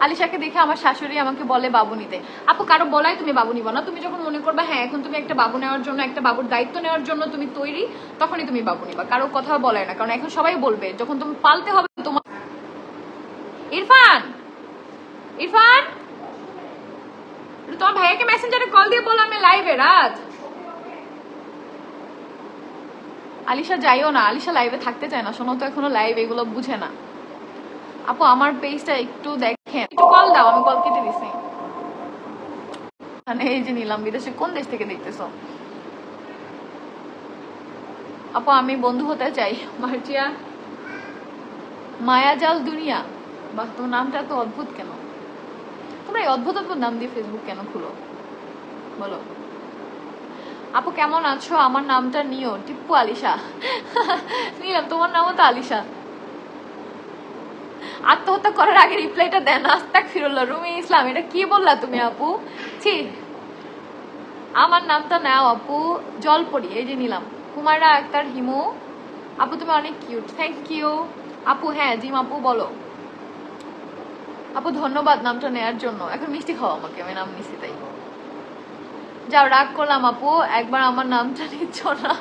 আলিশাকে দেখে আমার শাশুড়ি আমাকে বলে বাবু নিতে। আপু, কারও বলাই তুমি বাবু নিবা না। তুমি যখন মনে করবে হ্যাঁ এখন তুমি একটা বাবু নেওয়ার জন্য, একটা বাবুর দায়িত্ব নেওয়ার জন্য তুমি তৈরি, তখনই তুমি বাবু নিবা। কারও কথা বলায় না। কারণ এখন সবাই বলবে, যখন তুমি পালতে হবে, তোমার ইরফান! ইরফান! তোমার ভাইয়াকে মেসেঞ্জারে কল দিয়ে বললাম লাইভে রাজ। আলিশা যাইও না। আলিশা লাইভে থাকতে চায় না। শোনো তো এখনও লাইভ এগুলো বুঝে না। আপু, আমার পেজটা একটু দেখেন একটু কল দাও, আমি কল কেটে দিছি। মানে এই যে নিলাম, বিদেশে কোন দেশ থেকে দেখতেছো? আপু, আমি বন্ধু হতে চাই, মার্জিয়া। মায়াজাল দুনিয়া। বাহ, তোমার নামটা তো অদ্ভুত কেন? তোমরা এই অদ্ভুত অদ্ভুত নাম দিয়ে ফেসবুক কেন খুলো? বলো। আপু, কেমন আছো? আমার নামটা নিও, টিপ্পু আলিশা। নিলাম, তোমার নামও তো আলিশা। আত্মহত্যা করার আগে রিপ্লাইটা দেন। আস্তাক ফিরুল্লাহ রুমি ইসলাম, এটা কি বললা তুমি আপু? ছি, আমার নামটা নাও আপু, জলপরি, এই যে নিলাম। কুমারা আক্তার, হিমু, আপু তুমি অনেক কিউট থ্যাংক ইউ আপু হ্যাঁ জিম আপু, বলো। আপু, ধন্যবাদ নামটা নেয়ার জন্য। এখন মিষ্টি খাও আমাকে, আমি নাম নিচ্ছি তাই। যাও, রাগ করলাম আপু, একবার আমার নামটা নিচ্ছ না।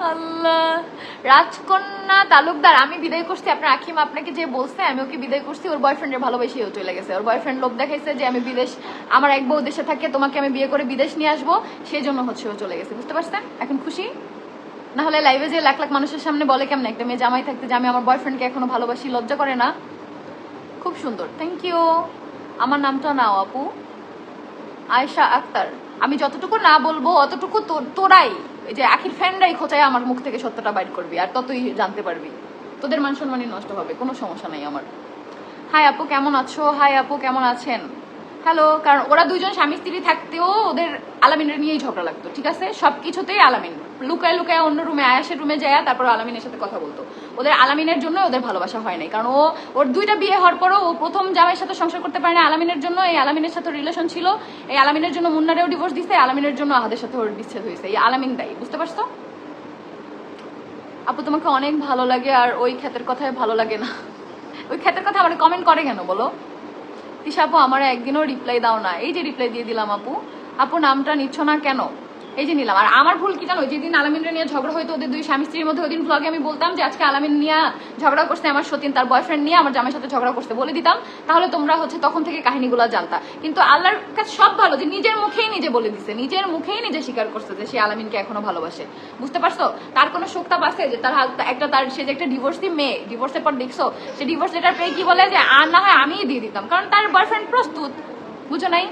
আল্লাহ। রাজকন্যা তালুকদার, আমি বিদায় করছি। আপনার আখিম আপনাকে যে বলছে, আমি ওকে বিদায় করছি। ওর বয়ফ্রেন্ডের ভালোবেসে ও চলে গেছে। ওর বয়ফ্রেন্ড লোভ দেখাইছে যে আমি বিদেশ, আমার এক বউ দেশে থাকে, তোমাকে আমি বিয়ে করে বিদেশ নিয়ে আসব। সেই জন্য হচ্ছে ও চলে গেছে। বুঝতে পারছেন? এখন খুশি? না হলে লাইভে যে লাখ লাখ মানুষের সামনে বলে কেমন? একটা মেয়ে জামাই থাকতে যে আমি আমার বয়ফ্রেন্ডকে এখনও ভালোবাসি, লজ্জা করে না? খুব সুন্দর। থ্যাংক ইউ আমার নামটা নাও, আপু। আয়শা আক্তার। আমি যতটুকু না বলব, অতটুকু তোরাই। যে আখির ফ্যানরাই খোঁচায় আমার মুখ থেকে সত্যটা বাইর করবি, আর ততই জানতে পারবি। তোদের মান সম্মানই নষ্ট হবে, কোনো সমস্যা নাই আমার। হাই আপু, কেমন আছো? হাই আপু, কেমন আছেন? হ্যালো কারণ ওরা দুজন স্বামী স্ত্রী থাকতেও ওদের আলামিনের নিয়েই ঝগড়া লাগতো, ঠিক আছে? সব কিছুতেই আলামিন। লুকায় লুকায় অন্য রুমে, আয়াসের রুমে যায়, তারপর আলামিনের সাথে কথা বলতো। ওদের আলামিনের জন্য ওদের ভালোবাসা হয় নাই, কারণ ও, ওর দুইটা বিয়ে হওয়ার পরও ও প্রথম জামাইয়ের সাথে সংসার করতে পারে না আলামিনের জন্য। এই আলামিনের সাথে রিলেশন ছিল। এই আলামিনের জন্য মুন্নারেও ডিভোর্স দিছে, আলামিনের জন্য আহাদের সাথে ওর বিচ্ছেদ হয়েছে। এই আলামিন দায়ী, বুঝতে পারছ? আপু, তোমাকে অনেক ভালো লাগে আর ওই ক্ষেতের কথায় ভালো লাগে না। ওই ক্ষেতের কথা আমার কমেন্ট করে কেন, বলো? তিশা আপু, আমার একদিনও রিপ্লাই দাও না। এই যে রিপ্লাই দিয়ে দিলাম আপু আপু নামটা নিচ্ছ না কেন? এই যে নিলাম। আর আমার ভুল কি জানো? যেদিন আলামিনরা নিয়ে ঝগড়া হয়তো ওদের দুই স্বামী স্ত্রীর মধ্যে, ওই দিন ভ্লগে আমি বলতাম যে আজকে আলামিন নিয়ে ঝগড়া করছে, আমার সতীন তার বয়ফ্রেন্ড নিয়ে আমার জামাইয়ের সাথে ঝগড়া করছে বলে দিতাম। তাহলে তোমরা হচ্ছে তখন থেকে কাহিনীগুলো জানতা। কিন্তু আল্লাহর কাছে সব ভালো, যে নিজের মুখেই নিজে বলে দিছে, নিজের মুখেই নিজে স্বীকার করছে যে সে আলামিনকে এখনও ভালোবাসে। বুঝতে পারছ? তার কোনো শোকতাপ আছে? যে তার একটা তার, সে যে একটা ডিভোর্স ডিভোর্সি মেয়ে ডিভোর্সের পর দেখছ, সে ডিভোর্স লেটার পেয়ে কি বলে যে, আর না হয় আমিই দিয়ে দিতাম। কারণ তার বয়ফ্রেন্ড প্রস্তুত, বুঝো নাই?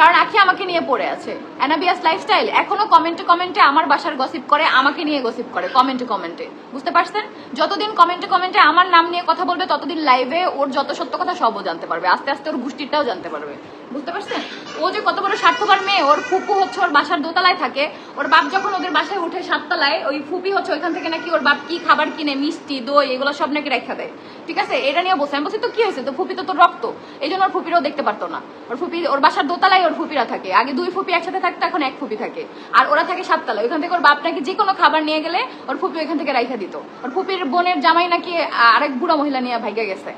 কারণ আখি আমাকে নিয়ে পড়ে আছে। অ্যানাবিয়াস লাইফস্টাইল এখনও কমেন্টে কমেন্টে আমার বাসার গসিপ করে, আমাকে নিয়ে গসিপ করে, কমেন্টে কমেন্টে। বুঝতে পারছেন? যতদিন কমেন্টে কমেন্টে আমার নাম নিয়ে কথা বলবে, ততদিন লাইভে ওর যত সত্য কথা সবও জানতে পারবে। আস্তে আস্তে ওর গোষ্ঠীটাও জানতে পারবে। বুঝতে পারছেন ও যে কত বড় স্বার্থপর মেয়ে, ওর ফুপু হচ্ছে ওর বাসার দোতলায় থাকে। ওর বাপ যখন ওদের বাসায় উঠে সাততলায়, ওই ফুপি হচ্ছে ওইখান থেকে নাকি ওর বাপ কি খাবার কিনে, মিষ্টি, দই, এগুলো সব নাকি রেখা দেয়। ঠিক আছে? এটা নিয়ে বসে আমি বলছি, তো কি হয়েছে? তো ফুপি তো তোর রক্ত। এই জন্য ওর ফুপিরাও দেখতে পারতো না। ওর ফুপি, ওর বাসার দোতলায় ওর ফুপিরা থাকে। আগে দুই ফুপি একসাথে থাকতো, এখন এক ফুপি থাকে। আর ওরা থাকে সাততলায়। ওইখান থেকে ওর বাপ নাকি যে কোনো খাবার নিয়ে গেলে ওর ফুপি ওইখান থেকে রাইখা দিত। ওর ফুপির বোনের জামাই নাকি আরেক বুড়া মহিলা নিয়ে ভাইগা গেছে।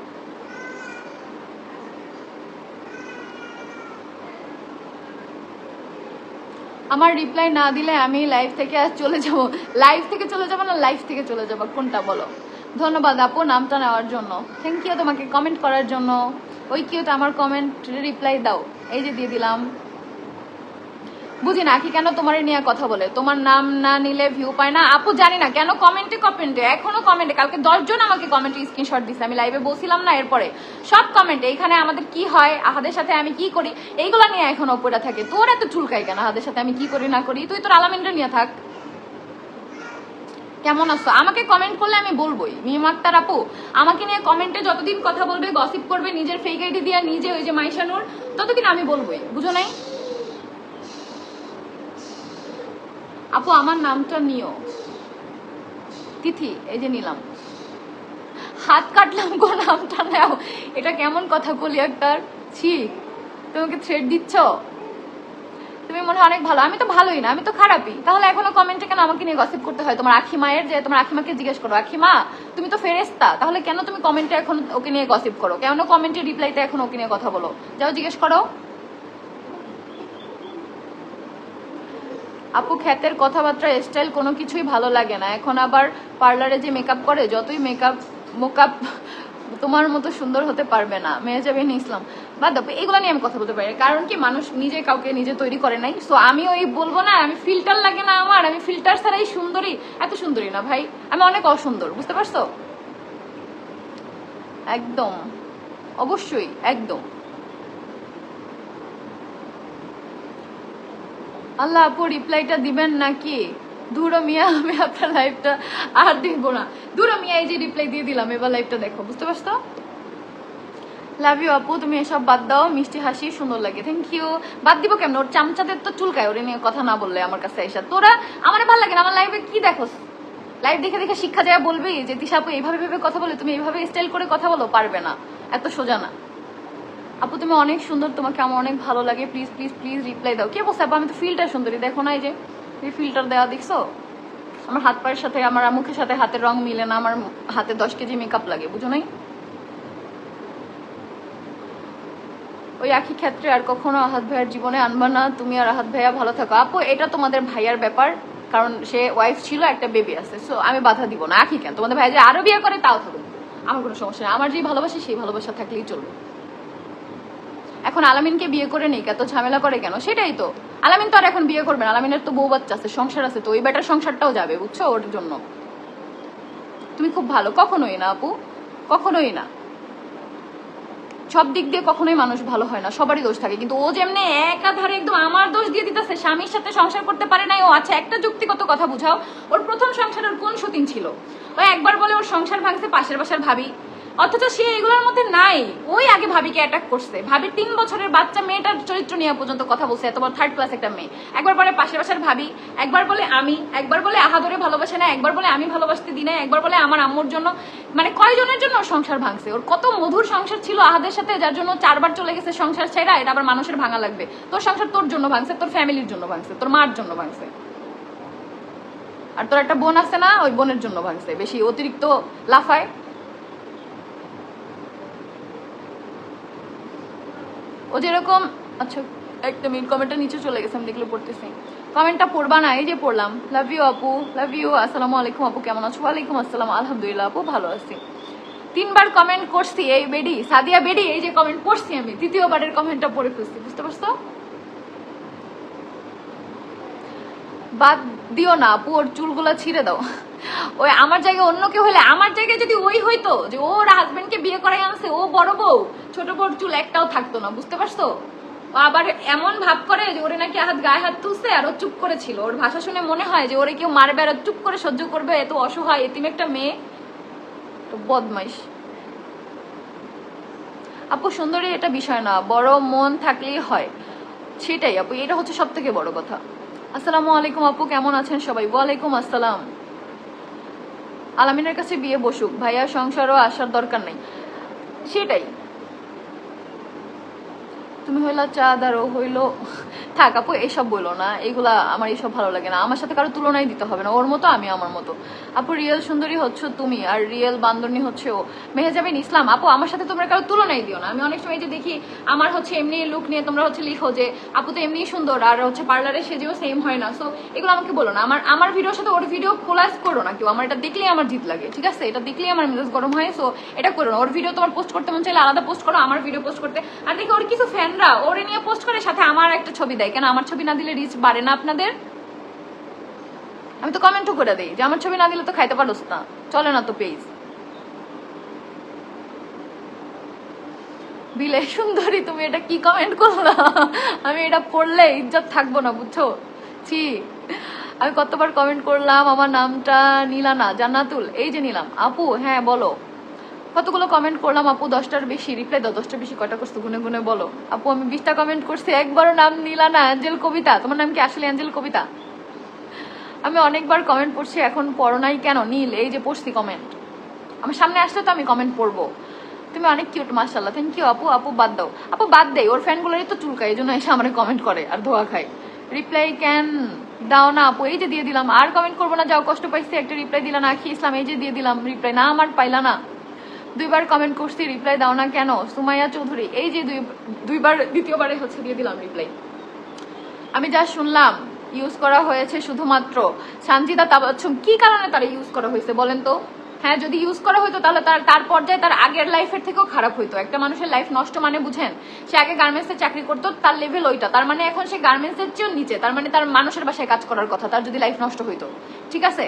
আমার রিপ্লাই না দিলে আমি লাইভ থেকে আর চলে যাব লাইভ থেকে চলে যাব না লাইভ থেকে চলে যাব? কোনটা বলো? ধন্যবাদ আপু নামটা নেওয়ার জন্য। থ্যাংক ইউ তোমাকে কমেন্ট করার জন্য। ওই কিউ তো আমার কমেন্ট রিপ্লাই দাও। এই যে দিয়ে দিলাম। বুঝি না কি কেন তোমার নিয়ে কথা বলে? তোমার নাম না নিলে ভিউ পায় না। আপু জানি না, কেন কমেন্টে কমেন্টে, এখনও কমেন্টে, কালকে দশজন আমাকে কমেন্টে স্ক্রিনশট দিছে, আমি লাইভে বলছিলাম না এরপরে। সব কমেন্টে, এখানে আমাদের কি হয়, আহাদের সাথে আমি কি করি, এইগুলো নিয়ে এখন ওপরে থাকে। তোর এত চুলকাই কেন, আহাদের সাথে আমি কি করি, না করি? তুই তোর আলামিনটা নিয়ে থাক। কেমন আছো? আমাকে কমেন্ট করলে আমি বলবোই। মিম আপু, আমাকে নিয়ে কমেন্টে যতদিন কথা বলবে গসিপ করবে, নিজের ফেক আইডি দিয়ে নিজে ওই যে মাইশানুর, ততদিন আমি বলবোই। বুঝো নাই? আপু, আমার নামটা নিও। তিথি, এই যে নিলাম। হাত কাটলাম, গো, নামটা নাও। এটা কেমন কথা বলি একটার ছি তোমাকে থ্রেড দিচ্ছ? তুমি মনে হয় অনেক ভালো। আমি তো ভালোই না, আমি তো খারাপই। তাহলে এখনও কমেন্টে কেন আমাকে নিয়ে গসিপ করতে হয়? তোমার আখি মায়ের যে, তোমার আখিমাকে জিজ্ঞেস করো আখিমা তুমি তো ফেরেস্তা তাহলে কেন তুমি কমেন্টে এখন ওকে নিয়ে গসিপ করো? কেন কমেন্টে রিপ্লাইতে এখন ওকে নিয়ে কথা বলো? যাও, জিজ্ঞেস করো। আপু খ্যাতের কথাবার্তা স্টাইল কোনো কিছুই ভালো লাগে না। এখন আবার পার্লারে যে মেকআপ করে, যতই মেকআপ মোকআপ তোমার মতো সুন্দর হতে পারবে না। মেহজাবিন ইসলাম। বাদ দাও, এগুলো নিয়ে আমি কথা বলতে পারি কারণ কি, মানুষ নিজে কাউকে নিজে তৈরি করে নাই। সো আমি ওই বলব না, আমি ফিল্টার লাগে না আমার। আমি ফিল্টার ছাড়াই সুন্দরী। এত সুন্দরী না ভাই। আমি অনেক অসুন্দর, বুঝতে পারছ? একদম। অবশ্যই, একদম। আল্লাহ আপু রিপ্লাইটা দিবেন নাকি? ধুরো মিয়া, আমি আপনার লাইভটা আর দেখব না। ধুরো মিয়া, এই যে রিপ্লাই দিয়ে দিলাম, এবার লাইফটা দেখো, বুঝতে পারছ? লাভ ইউ আপু, তুমি এসব বাদ দাও, মিষ্টি হাসি সুন্দর লাগে থ্যাংক ইউ বাদ দিব কেমন? ওর চামচাদের তো চুলকায়, ওরে নিয়ে কথা না বললে আমার কাছে এসে। তোরা, আমার ভালো লাগে না, আমার লাইভে কি দেখো লাইভ দেখে দেখে শিক্ষা যায় বলবি যে, তিশা আপু, এইভাবে ভেবে কথা বলে, তুমি এইভাবে স্টাইল করে কথা বলো, পারবে না। এত সোজা না। আপু, তুমি অনেক সুন্দর, তোমাকে আমার অনেক ভালো লাগে। প্লিজ প্লিজ প্লিজ রিপ্লাই দাও। কে বলছে আপু? আমি তো ফিল্টার সুন্দরী, দেখো না এই যে, এই ফিল্টার দেওয়া দেখছ? আমার হাত পায়ের সাথে, আমার মুখের সাথে হাতের রং মিলে না, আমার হাতে দশ কেজি মেকআপ লাগে, বুঝো নাই? ওই একই ক্ষেত্রে আর কখনো আহাত ভাইয়ার জীবনে আনবা না, তুমি আর আহাত ভাইয়া ভালো থাকো। আপু, এটা তোমাদের ভাইয়ার ব্যাপার, কারণ সে ওয়াইফ ছিল, একটা বেবি আছে সো আমি বাধা দিব না। একই কেন? তোমাদের ভাইয়া যে আরও বিয়ে করে, তাও থাকবে আমার কোনো সমস্যা নেই। আমার যেই ভালোবাসি, সেই ভালোবাসা থাকলেই চলবে। এখন আলামিনকে বিয়ে করে নিক, এত ঝামেলা করে কেন? সেটাই তো। আলামিন তো আর এখন বিয়ে করবে না, আলামিনের তো বউ বাচ্চা আছে, সংসার আছে তো, ওই বেটার সংসারটাও যাবে, বুঝছ? ওর জন্য। তুমি খুব ভালো। কখনোই না, আপু। কখনোই না। সব দিক দিয়ে কখনোই মানুষ ভালো হয় না, সবারই দোষ থাকে। কিন্তু ও যেমনি একাধারে একদম আমার দোষ দিয়ে দিতেছে, স্বামীর সাথে সংসার করতে পারে নাই। ও আচ্ছা একটা যুক্তিগত কথা বুঝাও। ওর প্রথম সংসারের কোন সতীন ছিল? ও একবার বলে ওর সংসার ভাঙছে, পাশের বাসার ভাবি। অথচ সে এগুলোর মধ্যে নাই। ওই আগে ভাবিকে অ্যাটাক করছে। ভাবি তিন বছরের বাচ্চা মেয়েটার চরিত্র নিয়ে পর্যন্ত কথা বলছে, এত বড় থার্ড ক্লাস একটা মেয়ে। একবার বলে পাশের বাসার ভাবি, একবার বলে আমি, একবার বলে আহাদরে ভালোবাসে না, একবার বলে আমি ভালোবাসতে দিই না, একবার বলে আমার আম্মুর জন্য। মানে কয়জনের জন্য সংসার ভাঙছে? ওর কত মধুর সংসার ছিল আহাদের সাথে, যার জন্য চারবার চলে গেছে সংসার ছেড়া, এটা আবার মানুষের ভাঙা লাগবে। তোর সংসার তোর জন্য ভাঙছে, তোর ফ্যামিলির জন্য ভাঙছে, তোর মার জন্য ভাঙছে। আর তোর একটা বোন আছে না, ওই বোনের জন্য ভাঙছে, বেশি অতিরিক্ত লাফায়। ও যেরকম আচ্ছা একটা মিনিট কমেন্টটা নিচে চলে গেছে, আমি দেখলে পড়তেছি। কমেন্টটা পড়বা না, এই যে পড়লাম। লাভ ইউ আপু লাভ ইউ আসসালামু আলাইকুম, আপু, কেমন আছো? ওয়ালাইকুম আসসালাম, আলহামদুলিল্লাহ, আপু, ভালো আছি। তিনবার কমেন্ট করছি, এই বেডি, সাদিয়া বেডি, এই যে কমেন্ট করছি আমি, তৃতীয়বারের কমেন্টটা পড়ে ফেলছি, বুঝতে পারছ? বাদ দিও না, আপু, ওর চুলগুলো ছিঁড়ে দাও। ওই আমার জায়গায় অন্য কেউ হলে, আমার জায়গায় যদি ওই হইতো যে ওর হাজবেন্ডকে বিয়ে করে আনছে, ও বড় বউ, ছোট বড় চুল একটাও থাকতো না, বুঝতে পারছ? আবার এমন ভাব করে যে ওরে নাকি হাত গায়ে হাত তুলছে, আর ও চুপ করেছিল। ওর ভাষা শুনে মনে হয় যে ওরে কেউ মারবে, আর চুপ করে সহ্য করবে, এত অসহায়, এতিম একটা মেয়ে। তো বদমাইশ। আপু, সুন্দরী এটা বিষয় না, বড় মন থাকলেই হয়। সেটাই, আপু, এটা হচ্ছে সব থেকে বড় কথা। আসসালামু আলাইকুম আপু, কেমন আছেন সবাই? ওয়ালাইকুম আসসালাম। আলামিনের কাছে বিয়ে বসুক ভাইয়া সংসারও আসার দরকার নাই। সেটাই। তুমি হইলা চাঁদ আর ও হইল, থাক আপু, এসব বলো না, এগুলা আমার এসব ভালো লাগে না। আমার সাথে কারও তুলনাই দিতে হবে না, ওর মতো, আমি আমার মতো। আপু, রিয়েল সুন্দরী হচ্ছে তুমি, আর রিয়েল বান্দরনি হচ্ছে ও। মেহেজাবিন ইসলাম, আপু, আমার সাথে তোমরা কারও তুলনাই দিও না। আমি অনেক সময় যে দেখি, আমার হচ্ছে এমনি লুক নিয়ে তোমরা হচ্ছে লিখো যে, আপু তো এমনি সুন্দর, আর হচ্ছে পার্লারে সেজেও সেম হয় না। সো এগুলো আমাকে বলো না। আমার আমার ভিডিওর সাথে ওর ভিডিও কোলাস করো না কেউ। আমার এটা দেখলেই আমার জিত লাগে, ঠিক আছে? এটা দেখলেই আমার মেজাজ গরম হয় সো এটা করো না। ওর ভিডিও তোমার পোস্ট করতে মন চাইলে আলাদা পোস্ট করো, আমার ভিডিও পোস্ট করতে। আর দেখি ওর কিছু ফ্যানরা ওরে নিয়ে পোস্ট করে সাথে আমার একটা ছবি দেয়। কেন, আমার ছবি না দিলে রিচ বাড়ে না আপনাদের? আমি তো কমেন্টও করে দিই যে, আমার ছবি না দিলে তো খাইতে পারোস না। চলে না তো পেজ বিলে সুন্দরী, তুমি এটা কি কমেন্ট করলা? আমি এটা পড়লে ইজ্জত থাকব না, বুঝছ? ছি। আমি কতবার কমেন্ট করলাম, আমার নামটা নীলানা, জান্নাতুল। এই যে নিলাম, আপু হ্যাঁ বলো। কতগুলো কমেন্ট করলাম? আপু, দশটার বেশি রিপ্লাই দাও, দশটার বেশি কটা করছ? গুনে গুনে বলো। আপু, আমি বিশটা কমেন্ট করছি, একবারও নাম নিলা না অ্যাঞ্জেল কবিতা। তোমার নাম কি আসলে অ্যাঞ্জেল কবিতা? আমি অনেকবার কমেন্ট পড়ছি, এখন পড়ো নাই কেন? নীল, এই যে পড়ছি কমেন্ট আমার সামনে আসলে তো আমি কমেন্ট পড়ব। তুমি অনেক কিউট মার্শাল্লাহ থ্যাংক ইউ আপু। আপু, বাদ দাও। আপু, বাদ দেয় ওর ফ্যানগুলোরই তো চুলকায়, এই জন্য এসে আমার কমেন্ট করে আর ধোয়া খায়। রিপ্লাই ক্যান দাও না, আপু। এই যে দিয়ে দিলাম, আর কমেন্ট করব না, যাও, কষ্ট পাইছি, একটা রিপ্লাই দিলা না, আখি ইসলাম, এই যে দিয়ে দিলাম রিপ্লাই না আমার, পাইলা না। দুইবার কমেন্ট করছি রিপ্লাই দাও না কেন? সুমাইয়া চৌধুরী, এই যে দুই দুইবার, দ্বিতীয়বারে হচ্ছে দিয়ে দিলাম রিপ্লাই আমি যা শুনলাম ইউজ করা হয়েছে শুধুমাত্র। সানজিদা তাবাচ্ছুম, কি কারণে তারা ইউজ করা হয়েছে বলেন তো? হ্যাঁ যদি ইউজ করা হতো তাহলে তার তার পর্যায়ে তার আগের লাইফের থেকেও খারাপ হইতো। একটা মানুষের লাইফ নষ্ট মানে বুঝেন, সে আগে গার্মেন্টসে চাকরি করতো, তার লেভেল ওইটা। তার মানে এখন সে গার্মেন্টসের চেয়েও নিচে। তার মানে তার মানুষের বাসায় কাজ করার কথা, তার যদি লাইফ নষ্ট হইতো। ঠিক আছে?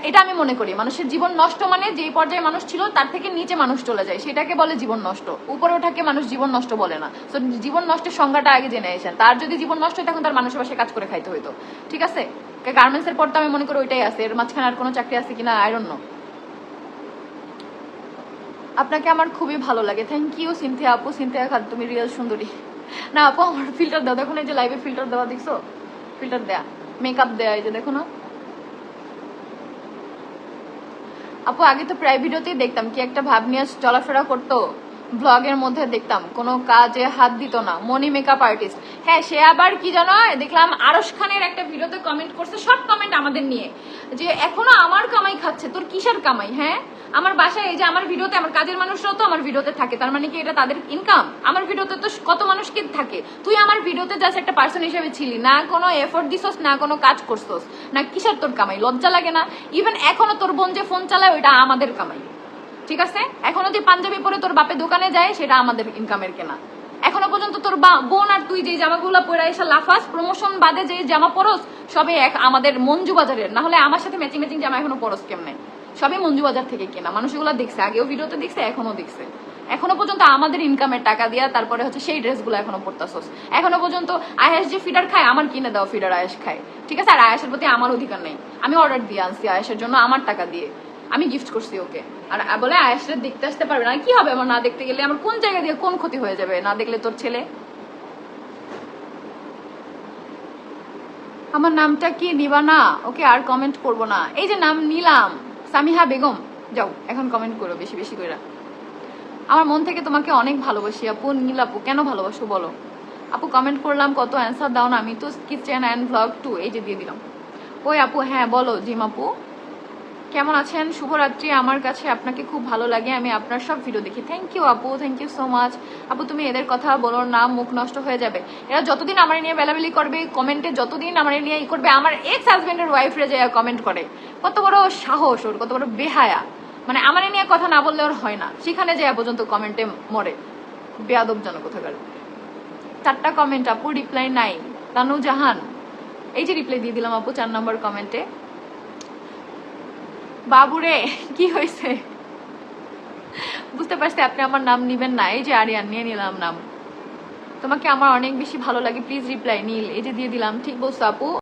এটা আমি মনে করি, মানুষের জীবন নষ্ট মানে যে পর্যায়ে মানুষ ছিল, তার থেকে নিচে মানুষ চলে যায়। সেটাকে বলে জীবন নষ্ট। উপরে ওঠাকে মানুষ জীবন নষ্ট বলে না। তো জীবন নষ্টের সংজ্ঞাটা আগে জেনে এসেন তার যদি জীবন নষ্ট হয়, তখন তার মানুষের বাসায় কাজ করে খাইতে হইতো। ঠিক আছে? গার্মেন্টস এর পর তো আমি মনে করি ওইটাই আছে। এর মাঝখানে আর কোনো চাকরি আছে কিনা আয়রন আপনাকে আমার খুবই ভালো লাগে। থ্যাংক ইউ সিনথিয়া আপু। সিনথিয়া খান, তুমি রিয়েল সুন্দরী। না আপু, আমার ফিল্টার দাও। দেখুন এই যে লাইভে ফিল্টার দেওয়া, দেখছ? ফিল্টার দেয়া। মেকআপ দেয়া, এই যে দেখো না? আপু আগে তো প্রায় ভিডিওতেই দেখতাম কি একটা ভাব নিয়ে চলাফেরা করতো। ব্লগের মধ্যে দেখতাম, কোনো কাজে হাত দিত না মনি মেকআপ আর্টিস্ট হ্যাঁ সে আবার কি জানো, দেখলাম আরশ খানের একটা ভিডিওতে কমেন্ট করছে, সব কমেন্ট আমাদের নিয়ে। যে এখনও আমার কামাই খাচ্ছে, তোর কিসের কামাই হ্যাঁ? আমার বাসায় এই যে আমার ভিডিওতে আমার কাজের মানুষরাও তো আমার ভিডিওতে থাকে, তার মানে কি এটা তাদের ইনকাম আমার ভিডিওতে তো কত মানুষ কি থাকে। তুই আমার ভিডিওতে জাস্ট একটা পার্সন হিসেবে ছিলি, না কোনো এফোর্ট দিছস, না কোনো কাজ করছস, না কিসের তোর কামাই? লজ্জা লাগে না? ইভেন এখনও তোর বোন যে ফোন চালায়, ওইটা আমাদের কামাই। ঠিক আছে? এখনও যে পাঞ্জাবি পরে তোর বাপে দোকানে যায়, সেটা আমাদের ইনকামের কেনা। এখনও পর্যন্ত তোর বোন আর তুই যে জামাগুলো পরে এসে লাফাস প্রমোশন বাদে যে জামা পরস সবে এক আমাদের মঞ্জু বাজারের। না হলে আমার সাথে ম্যাচিং ম্যাচিং জামা এখনও পরস কেমনে? সবই মঞ্জু বাজার থেকে কেনা। মানুষ এগুলো দেখছে, আগেও ভিডিওতে দেখছে, এখনও দেখছে। এখনও পর্যন্ত আমাদের ইনকামের টাকা দিয়া তারপরে হচ্ছে সেই ড্রেসগুলো এখনও পরতাছস। এখনও পর্যন্ত আয়াস যে ফিডার খায়, আমার কিনে দাও ফিডার আয়াস খায়। ঠিক আছে? আর আয়াসের প্রতি আমার অধিকার নেই। আমি অর্ডার দিয়ে আনছি আয়াসের জন্য, আমার টাকা দিয়ে। আমি গিফট করছি ওকে। আর বলে আয়াসের দেখতে আসতে পারবে না। কি হবে আমার না দেখতে গেলে? আমার কোন জায়গা দিয়ে কোন ক্ষতি হয়ে যাবে? না দেখলে তোর ছেলে? আমার নামটা কি নিবা না ওকে আর কমেন্ট করব না। এই যে নাম নিলাম, সামিহা বেগম। যাও, এখন কমেন্ট করো, বেশি বেশি করে আমার মন থেকে তোমাকে অনেক ভালোবাসি, আপু, নীল আপু, কেন ভালোবাসো বলো? আপু কমেন্ট করলাম, কত অ্যান্সার দাও না? আমি তো কিচেন অ্যান্ড ব্লগ টু এই যে দিয়ে দিলাম। ওই আপু? হ্যাঁ বলো, জিম আপু। কেমন আছেন? শুভরাত্রি। আমার কাছে আপনাকে খুব ভালো লাগে। আমি আপনার সব ভিডিও দেখি। থ্যাংক ইউ আপু। থ্যাংক ইউ সো মাচ আপু, তুমি এদের কথা বলো না, মুখ নষ্ট হয়ে যাবে। এরা যতদিন আমার নিয়ে বেলাবেলি করবে কমেন্টে যতদিন আমার নিয়ে ই করবে, আমার এক্স হাজবেন্ডের ওয়াইফরে যে কমেন্ট করে। কত বড় সাহস ওর, কত বড় বেহায়া। মানে আমার নিয়ে কথা না বললে ওর হয় না। সেখানে যে পর্যন্ত কমেন্টে মরে। বেয়াদব কোথাকার। চারটা কমেন্ট আপু। রিপ্লাই নাই। তানু জাহান। এই যে রিপ্লাই দিয়ে দিলাম, আপু, চার নম্বর কমেন্টে বাবুরে, কি হয়েছে? বুঝতে পারছি আপনি আমার নাম নিবেন না, এই যে আরিয়ান, নিয়ে নিলাম নাম। তোমাকে আমার অনেক বেশি ভালো লাগে প্লিজ রিপ্লাই নীল, এই যে দিয়ে দিলাম, ঠিক বলছো আপু?